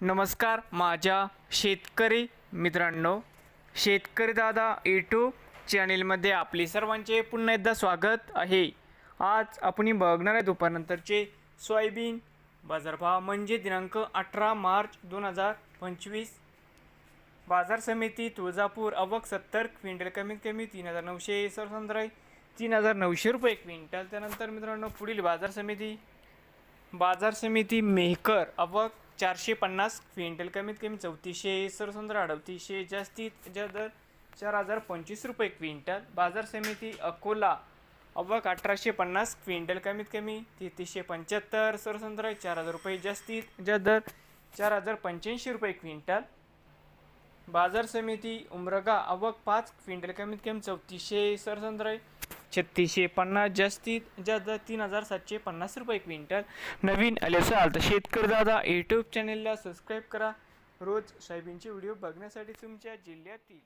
नमस्कार माझ्या शेतकरी मित्रांनो. शेतकरी दादा यूट्यूब चॅनेलमध्ये आपले सर्वांचे पुन्हा एकदा स्वागत आहे. आज आपण बघणार आहे दुपारनंतरचे सोयाबीन बाजारभाव म्हणजे दिनांक अठरा मार्च दोन हजार पंचवीस. बाजार समिती तुळजापूर अवक सत्तर क्विंटल कमीत कमी तीन हजार नऊशे सरसंद्राई तीन हजार नऊशे रुपये क्विंटल. त्यानंतर मित्रांनो पुढील बाजार समिती. बाजार समिती मेहकर अवक चारशे पन्नास क्विंटल कमीत कमी चौतीसशे सरसंद्र अडतीसशे जास्तीत ज्या दर चार हजार पंचवीस रुपये क्विंटल. बाजार समिती अकोला अवक अठराशे पन्नास क्विंटल कमीत कमी तेहतीसशे पंच्याहत्तर सरसंद्रा चार हजार रुपये जास्तीत ज्या दर चार हजार पंच्याऐंशी रुपये क्विंटल. बाजार समिती उमरगा अवक पाच क्विंटल कमीत कमी चौतीसशे सरसंद्र छत्तीसशे पन्नास जास्तीत जास्त तीन हजार सातशे पन्नास रुपये क्विंटल. नवीन आले असाल तर शेतकरी दादा यूट्यूब चॅनेलला सबस्क्राईब करा. रोज सोयाबीनचे व्हिडिओ बघण्यासाठी तुमच्या जिल्ह्यातील